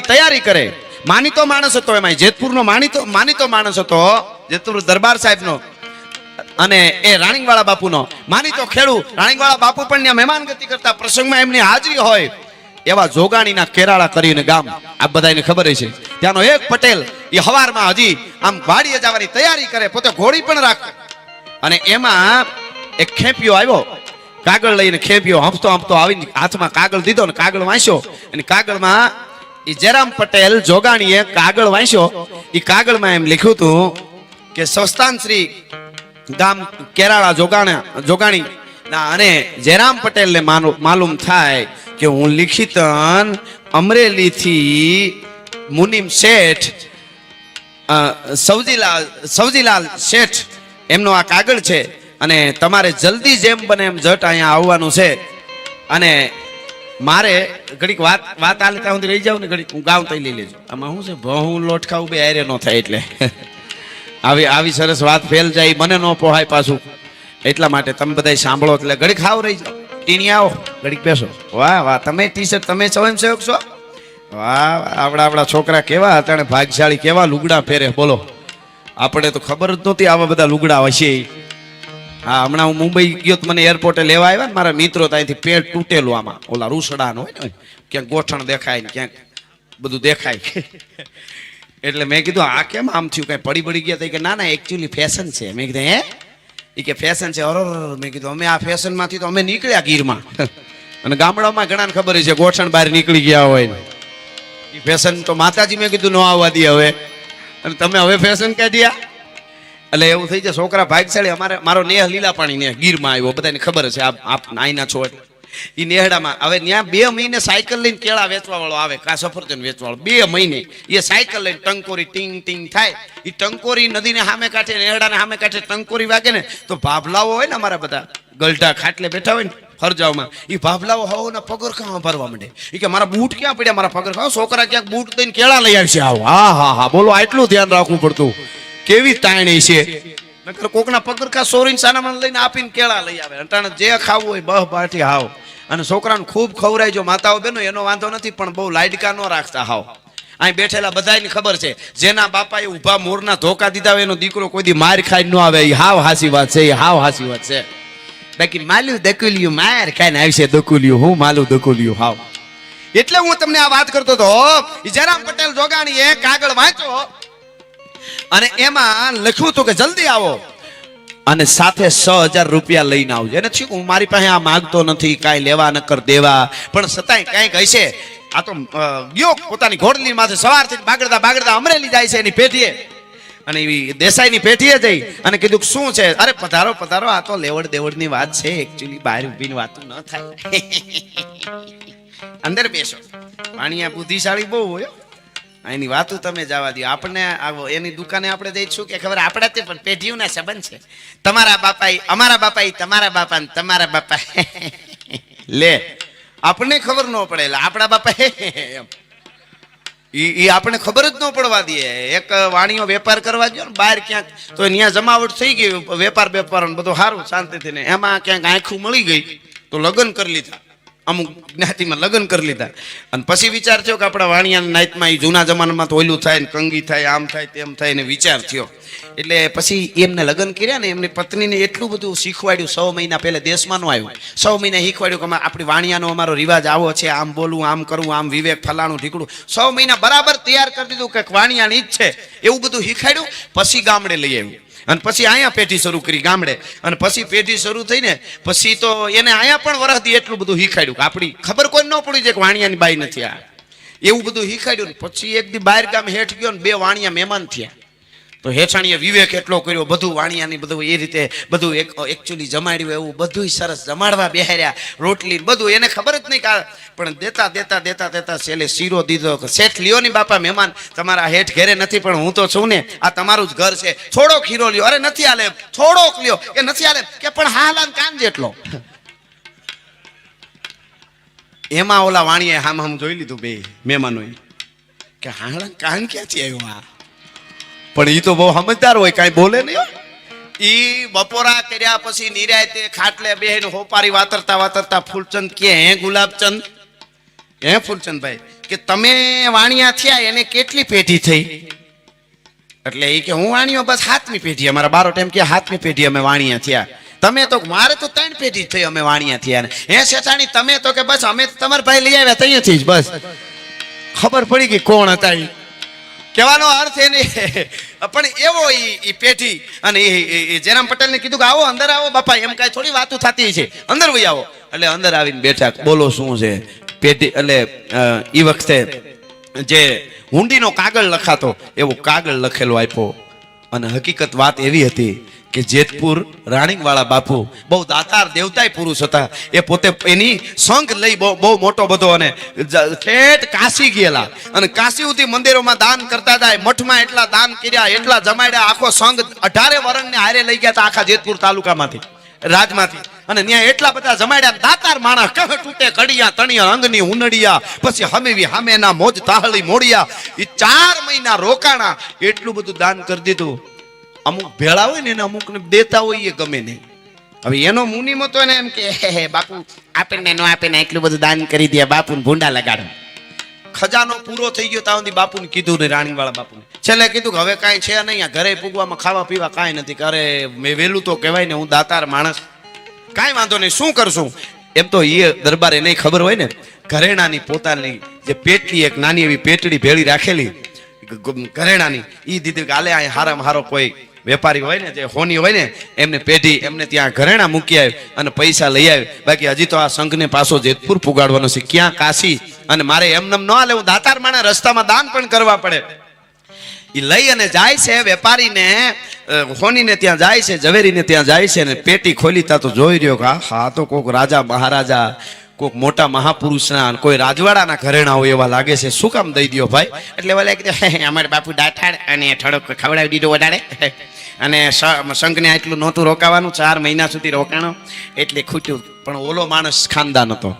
જવાની તૈયારી કરે. માનીતો માણસ હતો એમાં જેતપુરનો માનીતો માનીતો માણસ હતો, જેતપુર દરબાર સાહેબનો. અને એ રાણીવાળા બાપુનો. માનીતો ખેડૂ રાણીવાળા બાપુ પણ ત્યાં મહેમાન ગતિ કરતા પ્રસંગમાં એમની હાજરી હોય એવા જોગાણીના કેરાળા કરીને ગામ. આ બધાને ખબર છે ત્યાંનો એક પટેલ, એ હવારમાં હજી આમ વાડીએ જવાની તૈયારી કરે, પોતે ઘોડી પણ રાખે. અને એમાં એક ખેંપિયો આવ્યો. કાગળ લઈને ખેપિયો હંપતો હંપતો આવીને હાથમાં કાગળ દીધો ને કાગળ વાંચ્યો અને કાગળમાં એ જયરામ પટેલ જોગાણીએ કાગળ વાંચ્યો. એ કાગળમાં એમ લખ્યું હતું કે સંસ્થાન શ્રી ગામ કેરાળા જોગાણા, જોગાણી. અને જયરામ પટેલને માલુમ થાય કે હું લિખિતન અમરેલીથી મુનિમ શેઠ સૌજીલાલ સવજીલાલ શેઠ એમનો આ કાગળ છે. અને તમારે જલ્દી જેમ બને એમ જટ અહીંયા આવવાનું છે. અને મારે ઘડીક વાત વાત આલે ત્યાં સુધી રહી જાવ ને ઘડીક હું ગાઉં તઈ લઈ લેજો. આમાં શું છે? ભઉં લોટ ઉભે હારે ન થાય એટલે. આવી આવી સરસ વાત ફેલ જાય મને ન પોહાય પાછું. એટલા માટે તમે બધા સાંભળો એટલે ઘડીક ખાવ રહી જાઓ ટીણી આવો. ઘડીક બેસો. વાહ વાહ. તમે ટી શર્ટ તમે સ્વયંસેવક છો? વાહ વાહ, આપણા આપણા છોકરા કેવા હતા ભાગશાળી કેવા લુગડા પહેરે? બોલો. આપણે તો ખબર જ નહોતી આવા બધા લુગડા હશે. હા, હમણાં હું મુંબઈ ગયો તો મને એરપોર્ટે લેવા આવ્યા ને, મારા મિત્રો ત્યાંથી પેટ તૂટેલું આમાં. ઓલા રૂસડા હોય ને, ક્યાંક ગોઠણ દેખાય ને, ક્યાંક બધું દેખાય. એટલે મેં કીધું, આ કેમ આમ થયું? કઈ પડી પડી ગયા કે, ના ના એકચ્યુઅલી ફેશન છે. મેં કીધું, હે? એ કે ફેશન છે. અરે મેં કીધું, અમે આ ફેશનમાંથી તો અમે નીકળ્યા ગીરમાં. અને ગામડામાં ઘણાને ખબર છે, ગોઠણ બહાર નીકળી ગયા હોય એ ફેશન તો માતાજી મેં કીધું, ન આવવા દે હવે. અને તમે હવે ફેશન કાઢ્યા? એટલે એવું થઈ જાય, છોકરા ભાગશાળી, અમારે મારો નેહ લીલા પાણી નેહ ગીરમાં આવ્યો, બધાને ખબર છે આપ આઈના છો એટલે. એ નેહડામાં હવે ત્યાં બે મહિને સાયકલ લઈને કેળા વેચવા વાળો આવે, કા સફરજન વેચવા વાળો બે મહિને. એ સાયકલ લઈને ટંકોરી ટીંગ ટીંગ થાય. એ ટંકોરી નદીને સામે કાંઠે, નેહડાને સામે કાંઠે ટંકોરી વાગે ને, તો ભાભલાઓ હોય ને અમારા બધા, ગલઢા ખાટલે બેઠા હોય ને, ફરજાઓમાં એ ભાભલાઓ હવોના પગરખામાં ભરવા માંડે. એ કે, મારા બૂટ ક્યાં પડ્યા? મારા પગરખા છોકરા ક્યાંક બૂટ દઈને કેળા લઈ આવશે. આવો. હા હા હા, બોલો, આટલું ધ્યાન રાખવું પડતું. કેવી તાણી છે? નકર કોકના પગરખા સોરીને સાનામાં લઈને આપીને કેળા લઈ આવે. અટાણે જે ખાવું હોય બહ બાટી હાવ. અને છોકરાને ખૂબ ખવરાય જો માતાઓ બેનો એનો વાંધો નથી, પણ બહુ લાઇટકા ન રાખતા હાવ. અહીં બેઠેલા બધાને ખબર છે, જેના બાપાએ ઊભા મોરના ધોકા દીધા હોય એનો દીકરો કોઈ માર ખાઈ ન આવે. એ હાવ હાસી વાત છે એ હાવ હાસી વાત છે. બાકી માલું દકુલિયું માર ખાઈને આવશે દકુલિયું, હું માલું દકુલિયું હાવ. એટલે હું તમને આ વાત કરતો હતો જયરામ પટેલ એ કાગળ વાંચો. અને એમાં લખ્યું હતું કે જલ્દી આવો. અને સાથે છ હજાર રૂપિયા લઈને આવજો. એને થયું હું મારી પાસે આ માગતો નથી, કાંઈ લેવા નકર દેવા. પણ છતાંય કાંઈક હશે આ તો ગયો પોતાની ઘોડલી માથે સવારથી બાગડતા બાગડતા અમરેલી જાય છે એની પેઢીએ. અને એવી દેસાઈની પેઢીએ જઈ અને કીધું શું છે? અરે, પધારો પધારો. આ તો લેવડ દેવડની વાત છે. એકચ્યુઅલી બહાર ઊભીની વાત ન થાય. અંદર બેસો. વાણિયા બુદ્ધિશાળી બહુ હોય. એની વાતો તમે જવા દો આવો, એની દુકાને આપણે જઈશું કે ખબર આપણા તે પણ પેઢીઓના સંબંધ છે. તમારા બાપા અમારા બાપા તમારા બાપા તમારા બાપા લે આપણને ખબર ન પડે એટલે આપણા બાપા એમ. એ આપણે ખબર જ ન પડવા દે. એક વાણીઓ વેપાર કરવા ગયો ને, બહાર ક્યાંક, તો ત્યાં જમાવટ થઈ ગઈ વેપાર વેપાર બધું સારું, શાંતિથી ને. એમાં ક્યાંક આંખું મળી ગઈ, તો લગ્ન કરી લીધા. અમુક જ્ઞાતિમાં લગ્ન કરી લીધા. અને પછી વિચાર થયો કે આપણા વાણિયાના નાઈટમાં એ જૂના જમાનામાં તો ઓલું થાય કંગી થાય, આમ થાય, તેમ થાય ને વિચાર થયો. એટલે પછી એમને લગ્ન કર્યા ને એમની પત્નીને એટલું બધું શીખવાડ્યું. સો મહિના પહેલા દેશમાં નું આવ્યું. સો મહિના શીખવાડ્યું કે આપણી વાણિયાનો અમારો રિવાજ આવો છે, આમ બોલવું, આમ કરવું, આમ વિવેક ફલાણું, ઢીકડું. સો મહિના બરાબર તૈયાર કરી દીધું કે વાણિયાની જ છે એવું બધું શીખવાડ્યું, પછી ગામડે લઈ આવ્યું. અને પછી અહીંયા પેઢી શરૂ કરી ગામડે. અને પછી પેઢી શરૂ થઈને પછી તો એને અહીંયા પણ વરસથી એટલું બધું શીખાડ્યું આપણી ખબર કોઈ ન પડી છે કે વાણિયાની બાઈ નથી આ. એવું બધું શીખાડ્યું પછી એક દી બહાર ગામ હેઠ ગયો ને બે વાણિયા મહેમાન થયા. તો હેઠાણીએ વિવેક એટલો કર્યો, બધું વાણિયાની બધું એ રીતે બધું એક એકચ્યુઅલી જમાડ્યું, એવું બધું સરસ જમાડવા બેહાર્યા, રોટલી બધું, એને ખબર જ નહીં કા પણ દેતા દેતા દેતા દેતા છેલ્લે શીરો દીધો શેઠ, લ્યો ની બાપા મહેમાન, તમારા હેઠ ઘેરે નથી, પણ હું તો છું ને, આ તમારું જ ઘર છે. થોડોક ખીરો લ્યો, અરે, નથી આલે થોડોક લ્યો, કે નથી આલે કે, પણ હાલાન કાન જેટલો. એમાં ઓલા વાણીએ હામ હામ જોઈ લીધું બે મહેમાનોએ, કે હાલાન કાન ક્યાંથી આવ્યું આ? પણ એ તો બહુ સમજદાર હોય, કાંઈ બોલે નહીં. ઈ બપોરા કર્યા પછી નિરાયતે ખાટલે બેહીને હોપારી વાતરતા વાતરતા ફૂલચંદ કે હે ગુલાબચંદ, હે ફૂલચંદભાઈ, કે તમે વાણિયા થયા, એને કેટલી પેઢી થઈ? એટલે એ કે, હું વાણિયો, બસ હાથમી પેઢી, અમારા બારો ટાઈમ કે હાથમી પેઢી અમે વાણિયા થયા. તમે તો, મારે તો ત્રણ પેઢી થઈ અમે વાણિયા થયા ને. હે શેઠાણી તમે તો કે બસ અમે તમારા ભાઈ લઈ આવ્યા ત્યાંથી જ બસ. ખબર પડી કે કોણ હતા ઈ? કહેવાનો અર્થ એ નહીં પણ એવો ઈ પેઢી અને એ એ- એ જયરામ પટેલને કીધું કે આવો, અંદર આવો બાપા, એમ કાંઈ થોડી વાતો થતી છે. અંદર વહી આવો. એટલે અંદર આવીને બેઠા, બોલો શું છે? પેઢી એટલે એ વખતે જે હુંડીનો કાગળ લખાતો, એવો કાગળ લખેલો આપ્યો. અને હકીકત વાત એવી હતી કે જેતપુર રાણીવાળા બાપુ બહુ દાતાર દેવતાય પુરુષ હતા. એ પોતે એની સંઘ લઈ બહુ બહુ મોટો બધો અને ઠેઠ કાશી ગયેલા. અને કાશી સુધી મંદિરોમાં દાન કરતા હતા. મઠમાં એટલા દાન કર્યા, એટલા જમાડ્યા. આખો સંઘ અઢારે વરણને હારે લઈ ગયા હતા આખા જેતપુર તાલુકામાંથી, રાજમાંથી. અને ત્યાં એટલા બધા જમાડ્યા, દાતાર માણસ, કહે તૂટે, કડિયા, તણિયા, અંગની ઉનડિયા, પછી હમેવી, હામેના મોજ, તાહળી, મોડિયા. એ ચાર મહિના રોકાણા, એટલું બધું દાન કરી દીધું. અમુક ભેળા હોય ને એને અમુકને દેતા હોય એ ગમે નહીં. હવે એનો મુનિ મતો ને એમ કે "હે, હે, બાપુ આપણને નો આપે ને એટલું બધું દાન કરી દે બાપુને ભૂંડા લગાડો. ખજાનો પૂરો થઈ ગયો ત્યાં સુધી બાપુને કીધું ને રાણીવાળા બાપુને. છેલ્લે કીધું કે હવે કાંઈ છે નહીં ઘરે પૂગવામાં ખાવા પીવા કાંઈ નથી અરે મેં વહેલું તો કહેવાય ને હું દાતાર માણસ. કાંઈ વાંધો નહીં શું કરશું? એમ તો એ દરબારે નહીં ખબર હોય ને ઘરેણાની પોતાની જે પેટલી એક નાની એવી પેટડી ભેળી રાખેલી ઘરેણાની એ દીધી કે હાલે અહીં હારામાં હારો કોઈ વેપારી હોય ને, જે હોની હોય ને, એમને પેઢી એમને ત્યાં ઘરેણા મૂકી આવે અને પૈસા લઈ આવે. બાકી હજી તો આ સંઘને પાછો જેતપુર પુગાડવાનો છે. ક્યાં કાશી? અને મારે એમનેમ ન હું દાતાર માણે રસ્તામાં દાન પણ કરવા પડે. એ લઈ અને જાય છે વેપારીને હોનીને ત્યાં જાય છે, ઝવેરીને ત્યાં જાય છે અને પેટી ખોલી તા તો જોઈ રહ્યો કે હા તો કોક રાજા, મહારાજા કોક મોટા મહાપુરુષના કોઈ રાજવાડાના ઘરેણા હોય એવા લાગે છે. શું કામ દઈ દ્યો ભાઈ? એટલે વાલે કીધું "હે, હે, અમારે બાપુ દાઠાડ અને થોડોક ખવડાવી દીધો વધારે. અને શંખને આટલું નહોતું રોકાવાનું ચાર મહિના સુધી રોકાણો. એટલે ખૂટ્યું. પણ ઓલો માણસ ખાનદાન હતો.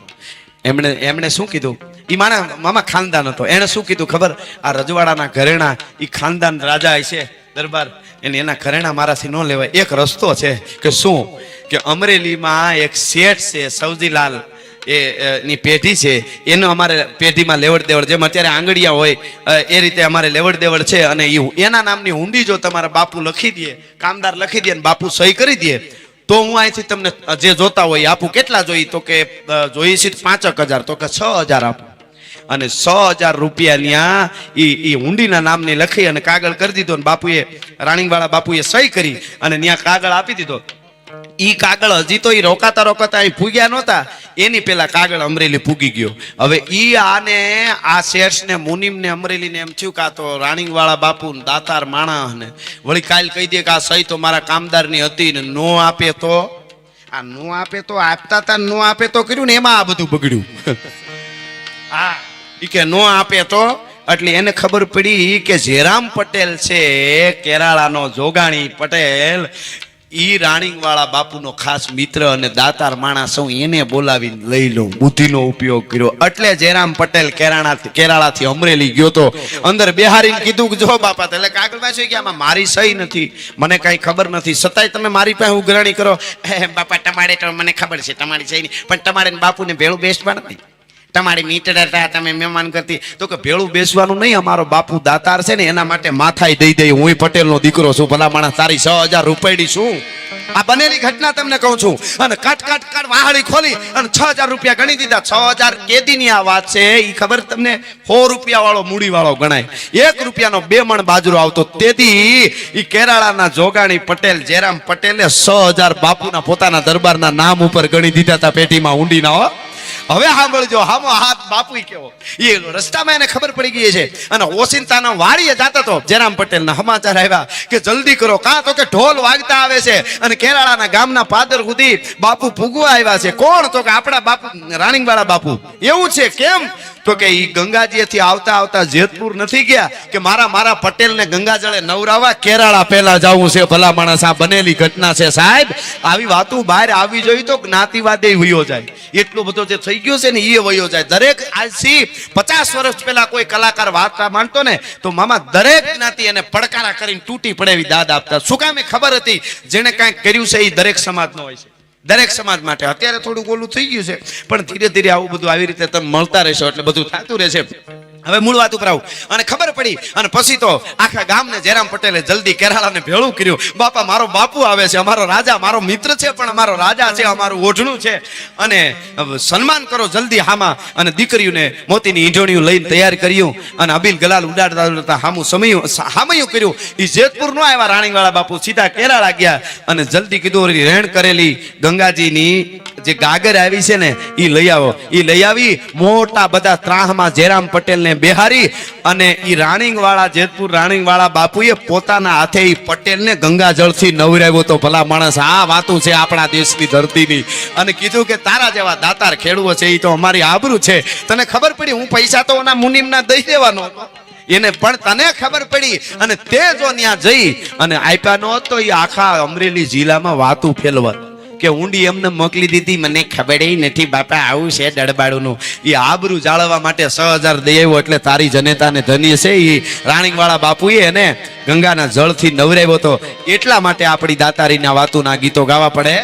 એમણે એમણે શું કીધું? એ માણા મામા ખાનદાન હતો. એણે શું કીધું ખબર? આ રજવાડાના ઘરેણા એ ખાનદાન રાજા છે દરબાર. એને એના ઘરેણા મારાથી ન લેવાય. એક રસ્તો છે કે શું? કે અમરેલીમાં એક શેઠ છે સૌજીલાલ એ ની પેઢી છે, એનો અમારે પેઢીમાં લેવડ દેવડ જેમ અત્યારે આંગળિયા હોય એ રીતે અમારે લેવડ દેવડ છે અને એ એના નામની હુંડી જો તમારા બાપુ લખી દે, કામદાર લખી દે અને બાપુ સહી કરી દે, તો હું અહીંથી તમને જે જોતા હોય આપું. કેટલા જોઈ? તો કે જોઈએ છે પાંચક હજાર, તો કે છ હજાર આપું. અને છ હજાર રૂપિયાની ઈ એ હુંડીના નામની લખી અને કાગળ કરી દીધો અને બાપુએ, રાણીવાળા બાપુએ સહી કરી અને ત્યાં કાગળ આપી દીધો. ઈ કાગળ હજી તો ઈ રોકાતા રોકાતા અહીં ફૂગ્યા નહોતા. એની પેલા કાગળ અમરેલી ફૂગી ગયો. હવે ઈ આને, આ શેઠ ને મુનિમ ને અમરેલી ને એમ થયું કે આ તો રાણીવાળા બાપુ દાતાર માણા ને. વળી કાલ કહી દે કે આ સહી તો મારા કામદારની હતી ને નો આપે તો. આ નો આપે તો આપતા તા નો આપે તો કર્યું ને એમાં આ બધું બગડ્યું. હા, ઈ કે નો આપે તો. એટલે એને ખબર પડી કે જેરામ પટેલ છે, કેરાળાનો જોગાણી પટેલ. ઈ રાણીવાળા બાપુનો ખાસ મિત્ર અને દાતાર માણસ હું એને બોલાવીને લઈ લઉં, બુદ્ધિનો ઉપયોગ કર્યો. એટલે જયરામ પટેલ કેરાળા કેરાળાથી અમરેલી ગયો તો અંદર બેહારીને કીધું કે જો બાપા એટલે કાગળ વાંચ્યું કે આમાં મારી સહી નથી. મને કાંઈ ખબર નથી. છતાંય તમે મારી પાસે ઉઘરાણી કરો. બાપા, તમારે તો મને ખબર છે, તમારી સહી નહીં પણ તમારે બાપુને ભેળું બેસવાનું નહીં તમારી મીટર તમે મહેમાન કરતી. તો કે ભેળું બેસવાનું નહીં, અમારો બાપુ દાતાર છે ને, એના માટે માથાય દઈ દઈ હું પટેલનો દીકરો છું ભલા માણસ તારી છ હજાર રૂપિયાની છું. આ બનેલી ઘટના તમને કહું છું. અને કટ કટ કટ વાહળી ખોલી અને છ હજાર રૂપિયા ગણી દીધા. છ હજાર કેદીની આ વાત છે એ ખબર તમને? સો રૂપિયા વાળો મૂડી વાળો ગણાય. એક રૂપિયાનો બે મણ બાજરો આવતો. તેથી એ કેરાળાના જોગાણી પટેલ, જયરામ પટેલે છ હજાર બાપુના પોતાના દરબારના નામ ઉપર ગણી દીધા હતા પેટીમાં ઊંડીના, હો. હવે સાંભળજો, હામો હાથ બાપુ કેવો. એ રસ્તામાં એને ખબર પડી ગઈ છે. અને ઓસિંતાના વાડીએ જાતો તો જયરામ પટેલના સમાચાર આવ્યા કે જલ્દી કરો, કાં તો કે ઢોલ વાગતા આવે છે. અને કેરાળાના ગામના પાદર સુધી બાપુ ભૂગવા આવ્યા છે. કોણ તો કે આપણા બાપુ, રાણીવાળા બાપુ? એવું છે, કેમ? તો કે ઈ ગંગાજીથી આવતા આવતા જેતપુર નથી ગયા કે મારા મારા પટેલને ગંગાજળે નવરાવા કેરાળા પહેલા જવું છે, ભલા માણસ, આ બનેલી ઘટના છે સાહેબ. આવી વાતો બહાર આવી જોઈ તો જ્ઞાતિવાદે વયો જાય. એટલો બધો જે થઈ ગયો છે ને એ વયો જાય. દરેક આજથી પચાસ વર્ષ પહેલા કોઈ કલાકાર વાર્તા માનતો ને, તો મામા દરેક જ્ઞાતિ એને પડકારા કરીને તૂટી પડે એવી દાદ આપતા. શું કામ ખબર હતી? જેને કાંઈક કર્યું છે એ દરેક સમાજનો હોય છે. દરેક સમાજ માટે. અત્યારે થોડું ઓલું થઈ ગયું છે. પણ ધીરે ધીરે આવું બધું આવી રીતે તમે મળતા રહેશો એટલે બધું થતું રહેશે. હવે મૂળ વાત ઉપર આવું. અને ખબર પડી, અને પછી તો આખા ગામને જયરામ પટેલે જલ્દી કેરાળાને ભેળું કર્યું. બાપા, મારો બાપુ આવે છે, અમારો રાજા, મારો મિત્ર છે, પણ અમારો રાજા છે, અમારું ઓઢણું છે. અને સન્માન કરો જલ્દી હામાં. અને દીકરીઓને મોતીની ઈંઢોણીઓ લઈને તૈયાર કર્યું. અને અબીલ ગલાલ ઉડાડતા ઉડાડતા હામું સમયું, હામયું કર્યું. એ જેતપુર નો આવ્યા રાણીવાળા બાપુ, સીધા કેરાળા ગયા. અને જલ્દી કીધું રહેણ કરેલી ગંગાજીની જે ગાગર આવી છે ને એ લઈ આવો. એ લઈ આવી, મોટા બધા ત્રાહમાં જયરામ પટેલ ને બેહારી અને ઈ રાણીંગ વાળા જેતપુર રાણીંગ વાળા બાપુએ પોતાના હાથે ઈ પટેલ ને ગંગા જળથી નવરાવ્યો તો ભલા માણસ, આ વાતું છે આપણા દેશની ધરતીની. અને કીધું કે તારા જેવા દાતાર ખેડૂતો છે એ તો અમારી આબરૂ છે. તને ખબર પડી હું પૈસા તો ઓના મુનિમના દઈ દેવાનો હતો? એને પણ તને ખબર પડી અને તે જો ત્યાં જઈ અને આપ્યા ન હોત એ આખા અમરેલી જિલ્લામાં વાતું ફેલવત. કે ઊંડી એમને મોકલી દીધી, મને ખબર નથી બાપા, આવું છે દડબાડુનું એ આબરું જાળવવા માટે છ હજાર દઈ એટલે તારી જનેતાને ધન્ય છે. એ રાણીવાળા બાપુએ એને ગંગાના જળથી નવરાવ્યો હતો એટલા માટે આપણી દાતારીના વાતુના ગીતો ગાવા પડે.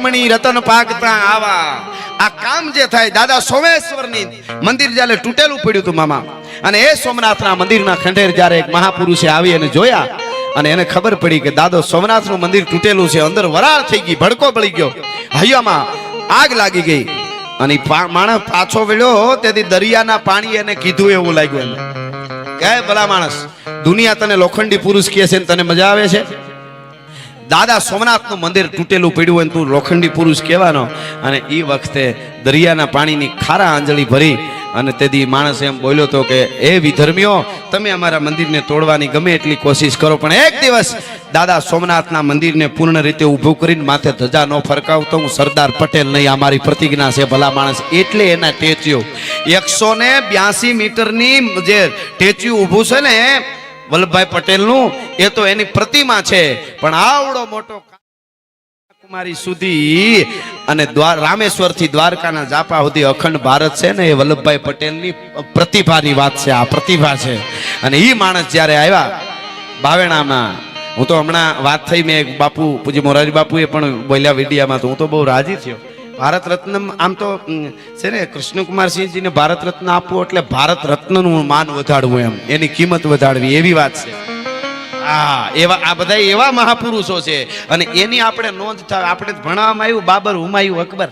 સોરઠ રતન પાક રતન આવા. આ કામ જે થાય, દાદા સોમેશ્વરની મંદિર જ્યારે તૂટેલું પડ્યું હતું મામા, અને એ સોમનાથના મંદિરના ખંડેર જ્યારે એક મહાપુરુષે આવી અને જોયા, અને એને ખબર પડી કે દાદો સોમનાથનું મંદિર તૂટેલું છે, અંદર વરાળ થઈ ગઈ, ભડકો પડી ગયો. હૈયામાં આગ લાગી ગઈ. અને માણસ પાછો વળ્યો, તેથી દરિયાના પાણી એને કીધું એવું લાગ્યું એને. કે ભલા માણસ, દુનિયા તને લોખંડી પુરુષ કહે છે તને મજા આવે છે? દાદા સોમનાથનું મંદિર તૂટેલું પડ્યું હોય તું લોખંડી પુરુષ કહેવાનો. અને એ વખતે દરિયાના પાણીની ખારા આંજળી ભરી અને તેથી માણસ એમ બોલ્યો તો કે એ વિધર્મીઓ, તમે અમારા મંદિરને તોડવાની ગમે એટલી કોશિશ કરો, પણ એક દિવસ દાદા સોમનાથના મંદિરને પૂર્ણ રીતે ઊભું કરીને માથે ધજા ન ફરકાવતો હું સરદાર પટેલ નહીં અમારી પ્રતિજ્ઞા છે, ભલા માણસ. એટલે એના ટેચ્યુ. એકસો ને બ્યાસી મીટરની જે ટેચ્યુ ઊભું છે ને વલ્લભભાઈ પટેલનું, એ તો એની પ્રતિમા છે. પણ આવડો મોટો કુમારી સુધી અને રામેશ્વરથી દ્વારકાના જાપા સુધી અખંડ ભારત છે ને, એ વલ્લભભાઈ પટેલની પ્રતિભાની વાત છે, આ પ્રતિભા છે. અને એ માણસ જ્યારે આવ્યા બાવેણામાં, હું તો હમણાં વાત થઈ મેં બાપુ, પૂજ્ય મોરારી બાપુએ પણ બોલ્યા વિડિયામાં, તો હું તો બહુ રાજી થયો. ભારત રત્ન આમ તો છે ને, કૃષ્ણકુમારસિંહજીને ભારત રત્ન આપવું એટલે ભારત રત્નનું માન વધારવું એમ. એની કિંમત વધારવી એવી વાત છે. હા, એવા આ બધા એવા મહાપુરુષો છે. અને એની આપણે નોંધ થાય, આપણે ભણાવવામાં આવ્યું, બાબર હુમાયુ અકબર.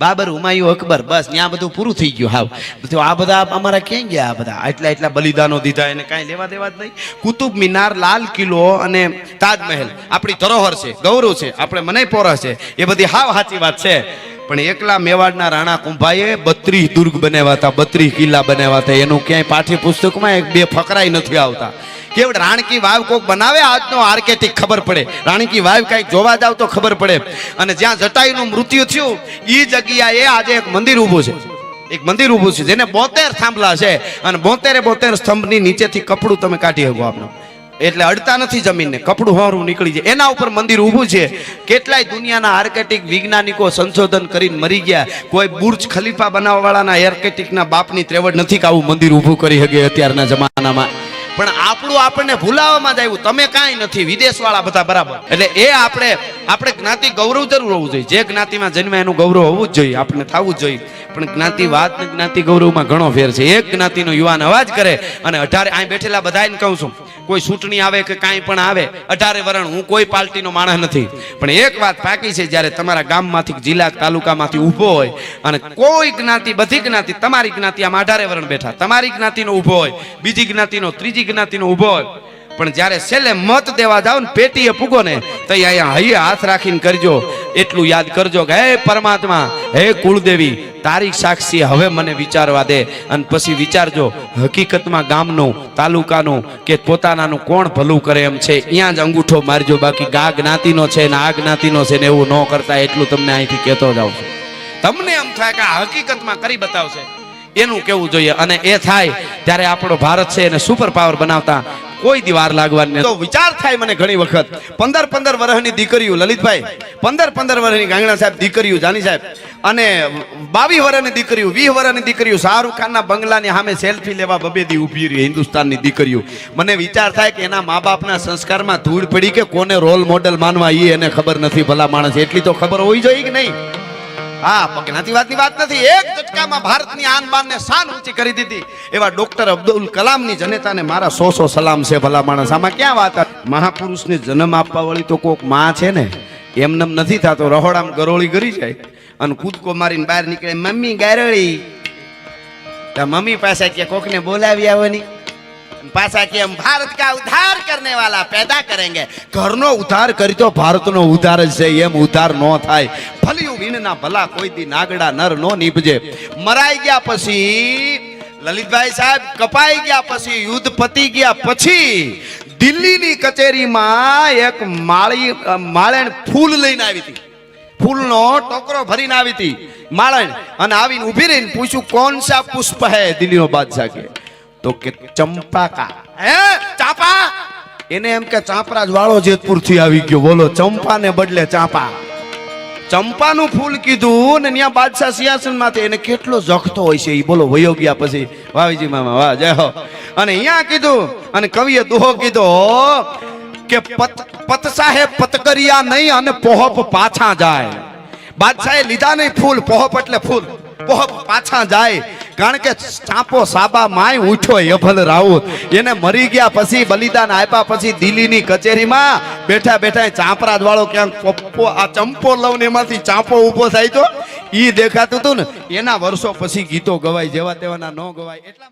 બાબર હુમાયુ અકબર, બસ, ત્યાં બધું પૂરું થઈ ગયું, હાવ. તો આ બધા અમારા ક્યાં ગયા, આ બધા? એટલા એટલા બલિદાનો દીધા, એને કાંઈ લેવા દેવા જ નહીં. કુતુબ મિનાર, લાલ કિલ્લો અને તાજમહેલ. આપણી ધરોહર છે, ગૌરવ છે, આપણે મને પોરસ છે. એ બધી હાવ સાચી વાત છે. પણ એકલા મેવાડના રાણા કુંભાએ બત્રીસ દુર્ગ બનાવ્યા હતા, બત્રીસ કિલ્લા બનાવ્યા હતા. એનું ક્યાંય પાઠ્યપુસ્તકમાં એક બે ફકરાય નથી આવતા. કેવડ રાણકી વાવ કોક બનાવે? આજનો આર્કેટિક ખબર પડે. રાણકી વાવ કંઈક જોવા જાવ તો ખબર પડે. અને જ્યાં જટાયુનું મૃત્યુ થયું એ જગ્યાએ આજે એક મંદિર ઊભું છે. એક મંદિર ઊભું છે, જેને બોતેર થાંભલા છે. અને બોતેરે બોતેર સ્તંભની નીચેથી કપડું તમે કાઢી શકો આપણું એટલે અડતા નથી જમીનને, કપડું હોરું નીકળી જાય. એના ઉપર મંદિર ઊભું છે. કેટલાય દુનિયાના આર્કેટિક વૈજ્ઞાનિકો સંશોધન કરીને મરી ગયા. કોઈ બુર્જ ખલીફા બનાવવાવાળાના આર્કેટિકના બાપની ત્રેવડ નથી કે આવું મંદિર ઊભું કરી શકે અત્યારના જમાનામાં. પણ આપણું આપણને ભૂલાવવામાં જ આવ્યું. તમે કાંઈ નથી વિદેશ વાળા બધા બરાબર. એટલે એ આપણે આપણે જ્ઞાતિ ગૌરવ જરૂર હોવું જોઈએ. જે જ્ઞાતિમાં જન્મે એનું ગૌરવ હોવું જ જોઈએ આપણે થવું જોઈએ. પણ જ્ઞાતિવાદ ને જ્ઞાતિ ગૌરવમાં ઘણો ફેર છે. એક જ્ઞાતિનો યુવાન અવાજ કરે અને અઢારે અહીં બેઠેલા બધાને કહું છું કોઈ ચૂંટણી આવે કે કાંઈ પણ આવે, અઢારે વરણ, હું કોઈ પાર્ટીનો માણસ નથી. પણ એક વાત પાકી છે, જ્યારે તમારા ગામમાંથી, જિલ્લા તાલુકામાંથી ઊભો હોય, અને કોઈ જ્ઞાતિ, બધી જ્ઞાતિ, તમારી જ્ઞાતિ આમ અઢારે વરણ બેઠા. તમારી જ્ઞાતિનો ઊભો હોય, બીજી જ્ઞાતિનો, ત્રીજી જ્ઞાતિનો ઊભો હોય. પણ જ્યારે છેલ્લે મત દેવા જાવ ને, પેટીએ પૂગો ને, તો અહીંયા હૈયે હાથ રાખીને કરજો. એટલું યાદ કરજો કે હે પરમાત્મા, હે કુળદેવી, તારી સાક્ષી હવે મને વિચારવા દે. અને પછી વિચારજો, હકીકતમાં ગામનું, તાલુકાનું કે પોતાનાનું કોણ ભલું કરે એમ છે. ત્યાં જ અંગૂઠો મારજો, બાકી ગા જ્ઞાતિનો છે ને આ જ્ઞાતિનો છે ને એવું ન કરતા એટલું તમને અહીંથી કહેતો જાઉં છું. તમને એમ થાય કે આ હકીકતમાં કરી બતાવશે. એનું કેવું જોઈએ? અને એ થાય, ત્યારે આપણો ભારત છે એને સુપર પાવર બનાવતા કોઈ દિવાર લાગવાની તો વિચાર થાય મને ઘણી વખત. પંદર પંદર વર્ષની દીકરીઓ, લલિતભાઈ, પંદર પંદર વર્ષની ગાંગણા સાહેબ દીકરીઓ, જાની સાહેબ. અને બાવીસ વર્ષની દીકરીઓ, વીસ વર્ષની દીકરીઓ, શાહરૂખ ખાનના બંગલાની સામે સેલ્ફી લેવા બબેદી ઊભી રહી, હિન્દુસ્તાનની દીકરીઓ. મને વિચાર થાય કે એના મા બાપના સંસ્કારમાં ધૂળ પડી કે કોને રોલ મોડલ માનવા એ એને ખબર નથી ભલા માણસ. એટલી તો ખબર હોવી જોઈએ કે નહીં? હા પગનાથી વાતની વાત નથી. એક ઝટકામાં ભારતની આન બાન ને શાન ઊંચી કરી દીધી. એવા ડોક્ટર અબ્દુલ કલામની જનેતાને મારા સો સો સલામ છે ભલા માણસ. આમાં ક્યાં વાત મહાપુરુષને જન્મ આપવા વાળી તો કોકમાં છે ને, એમનેમ નથી થતો. રહોડામ ગરોળી ગરી જાય. અને કૂદકો મારીને બહાર નીકળે. મમ્મી ગારોળી. મમ્મી પાસે કે કોકને બોલાવી આવવાની? પાછા કે ભારત કા ઉધાર કરને વાલા પેદા કરેંગે. ઘરનો ઉધાર કરી તો ભારતનો ઉધાર જ છે, એમ ઉધાર ન થાય. ભલિયું વીણના ભલા કોઈ દી નાગડા નર નો નીપજે મરાઈ ગયા પછી, લલિતભાઈ સાહેબ કપાઈ ગયા પછી, યુદ્ધ પતી ગયા પછી, દિલ્હીની કચેરીમાં એક માળી, માળેણ ફૂલ લઈને આવી હતી. ફૂલનો ટોકરો ભરીને આવી હતી. માળણ. અને આવીને ઊભી રહીને પૂછ્યું, કોણ સા પુષ્પ હે દિલ્હીનો બાદશાહ કે? તો કે ચંપાકા હે ચાંપા? એને એમ કે ચાંપરાજ વાળો જેતપુરથી આવી ગયો. બોલો ચંપા ને બદલે ચાંપા. ચંપાનું ફૂલ કીધું ને ત્યાં બાદશાહ સિંહાસનમાંથી એને કેટલો જખતો હોય છે એ બોલો વયો ગયા પછી. વાવીજી મામા વાહ જય હો. અને અહીંયા કીધું અને કવિએ દુહો કીધો કે પત પતસાહે પતકરિયા નહીં અને પોહપ પાછા જાય. બાદશાહે લીધા નહીં ફૂલ પોહપ એટલે ફૂલ. પોહપ પાછા જાય. કારણ કે ચાંપો સાબા માય ઉઠ્યો યભલ રાઉત. એને મરી ગયા પછી બલિદાન આપ્યા પછી દિલ્હીની કચેરીમાં બેઠા બેઠા ચાંપરાજ વાળો ક્યાંક પપ્પો આ ચંપો લઉં એમાંથી ચાંપો ઊભો થાય તો એ દેખાતું હતું ને. એના વર્ષો પછી ગીતો ગવાય, જેવા તેવાના ન ગવાય, એટલા